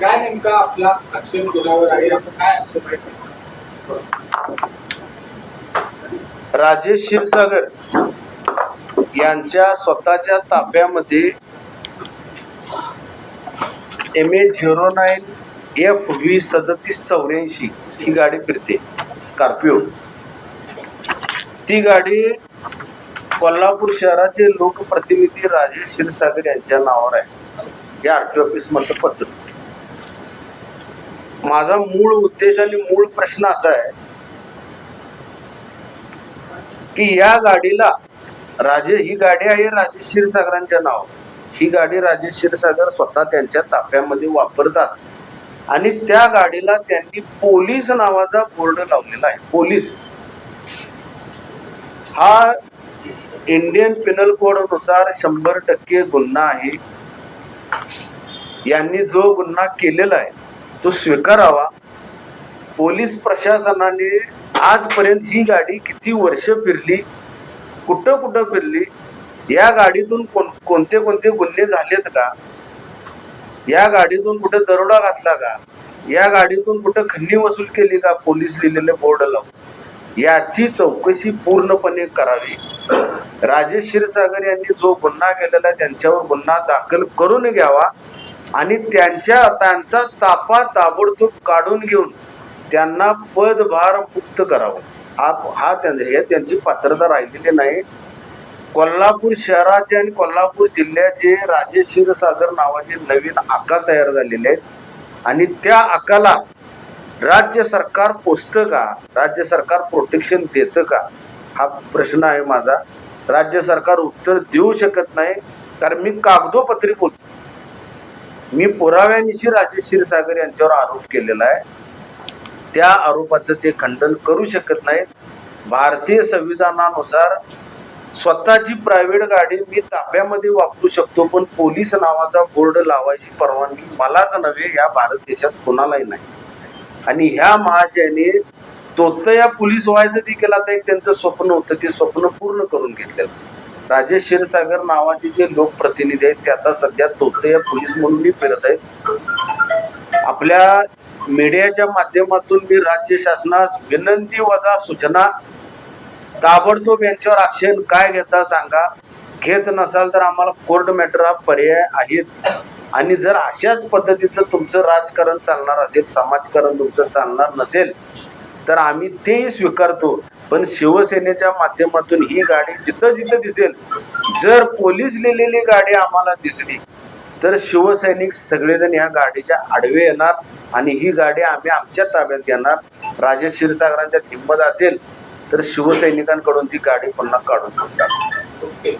काय नेमका आपला आक्षेप कोणावर आहे? आपण काय आक्षेप आहे? राजेश क्षीरसागर यांच्या स्वतःच्या ताब्यामध्ये M A zero nine F V सदतीस चौऱ्याऐंशी ही गाडी फिरते. स्कॉर्पिओ ती गाडी कोल्हापूर शहराचे लोकप्रतिनिधी राजेश क्षीरसागर यांच्या नावावर आहे. हे आर टी ऑफिस मधलं पत्र माझा मूळ उद्देश आणि मूळ प्रश्न असा आहे की या गाडीला राजे ही गाडी आहे राजेश क्षीरसागरांच्या नाव. ही गाडी राजेश क्षीरसागर स्वतः त्यांच्या ताफ्यामध्ये वापरतात. आणि त्या गाडीला त्यांनी पोलीस नावाचा बोर्ड लावलेला आहे. पोलीस. हा इंडियन पिनल कोडनुसार शंभर टक्के गुन्हा आहे. यांनी जो गुन्हा केलेला आहे तो स्वीकारावा. पोलीस प्रशासनाने आजपर्यंत ही गाडी किती वर्ष फिरली कुठं कुठं फिरली या गाडीतून कोण कोणते कोणते गुन्हे झालेत का? या गाडीतून कुठं दरोडा घातला का? या गाडीतून कुठं खन्नी वसूल केली का पोलीस लिहिलेले बोर्ड लावून? याची चौकशी पूर्णपणे करावी. राजेश क्षीरसागर यांनी जो गुन्हा केलेला त्यांच्यावर गुन्हा दाखल करून घ्यावा. आणि त्यांच्या त्यांचा तापा ताबडतोब काढून घेऊन त्यांना पदभार मुक्त करावं. हा हा त्यां- हे त्यांची पात्रता राहिलेली नाही. कोल्हापूर शहराचे आणि कोल्हापूर जिल्ह्याचे राजे क्षीरसागर नावाचे नवीन आका तयार झालेले आहेत. आणि त्या आकाला राज्य सरकार पोचतं का? राज्य सरकार प्रोटेक्शन देतं का? हा प्रश्न आहे माझा. राज्य सरकार उत्तर देऊ शकत नाही. कारण मी कागदोपत्री बोलतो. मी पुराव्यानिशी राजेश क्षीरसागर यांच्यावर आरोप केलेला आहे. त्या आरोपाचं ते खंडन करू शकत नाहीत. भारतीय संविधानानुसार स्वतःची प्रायव्हेट गाडी मी ताब्यामध्ये वापरू शकतो पण पोलीस नावाचा बोर्ड लावायची परवानगी मलाच नव्हे या भारत देशात कोणालाही नाही. आणि ह्या महाशयाने तोतया पोलीस व्हायचं देखील आता एक त्यांचं स्वप्न होतं ते स्वप्न पूर्ण करून घेतलेलं. राजेश क्षीरसागर नावाचे जे लोकप्रतिनिधी आहेत ते आता सध्या तोतया पोलीस म्हणूनही फिरत आहेत. आपल्या मीडियाच्या माध्यमातून मी राज्य शासनास विनंती वजा सूचना ताबडतोब यांच्यावर ॲक्शन काय घेता सांगा. घेत नसाल तर आम्हाला कोर्ट मॅटर हा पर्याय आहेच. आणि जर अशाच पद्धतीचं तुमचं राजकारण चालणार असेल समाजकारण तुमचं चालणार नसेल तर आम्ही तेही स्वीकारतो. पण शिवसेनेच्या माध्यमातून ही गाडी जिथं जिथं दिसेल जर पोलीस लिहिलेली गाडी आम्हाला दिसली तर शिवसैनिक सगळेजण ह्या गाडीच्या आडवे येणार आणि ही गाडी आम्ही आमच्या ताब्यात घेणार. राजेश क्षीरसागरांच्यात हिंमत असेल तर शिवसैनिकांकडून ती गाडी पुन्हा काढून टाकू. ओके